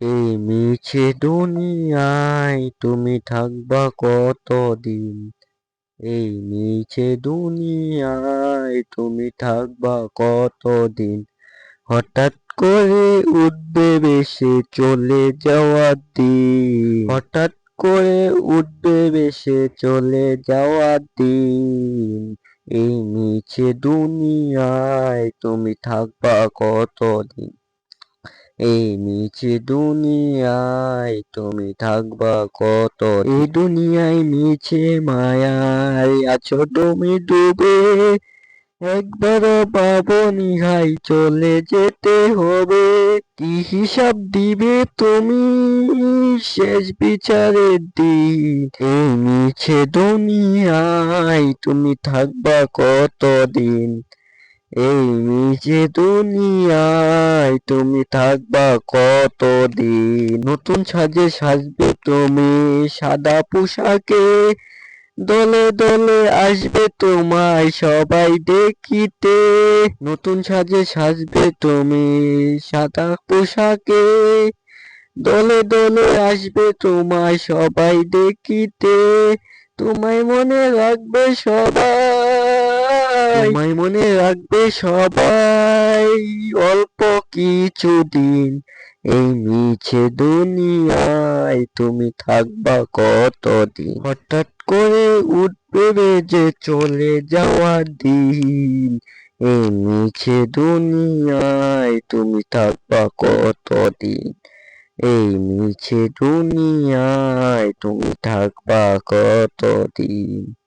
এই মিছে দুনিয়ায় তুমি থাকবা কতদিন? এই মিছে দুনিয়ায় তুমি থাকবা কতদিন? হঠাৎ করে উঠবে বেশে চলে যাওয়ার দিন। হঠাৎ করে উঠবে বেশে চলে যাওয়ার দিন। এই মিছে দুনিয়ায় তুমি থাকবা কতদিন? এই মিছে দুনিয়ায় তুমি থাকবা কত? এই দুনিয়ায় মিছে মায়ায় আছো তুমি ডুবে। একবার পাবনি হাই চলে যেতে হবে। কি হিসাব দিবে তুমি? শেষ বিচারের দিন। এই মিছে দুনিয়ায় তুমি থাকবা কতদিন? এই মিছে দুনিয়ায় তুমি থাকবা কতদিন? নতুন সাজে সাজবে তুমি সাদা পোশাকে। দলে দলে আসবে তোমায় সবাই দেখিতে। নতুন সাজে সাজবে তুমি সাদা পোশাকে। দলে দলে আসবে তোমায় সবাই দেখিতে। তোমায় মনে রাখবে সবাই। তোমায় মনে রাখবে সবাই। অল্প কিছুদিন এই মিছে দুনিয়ায় তুমি থাকবা কতদিন? হঠাৎ করে উঠবে যে চলে যাওয়া দিন। এই মিছে দুনিয়ায় তুমি থাকবা কতদিন? এই মিছে দুনিয়ায় তুমি থাকবা কতদিন?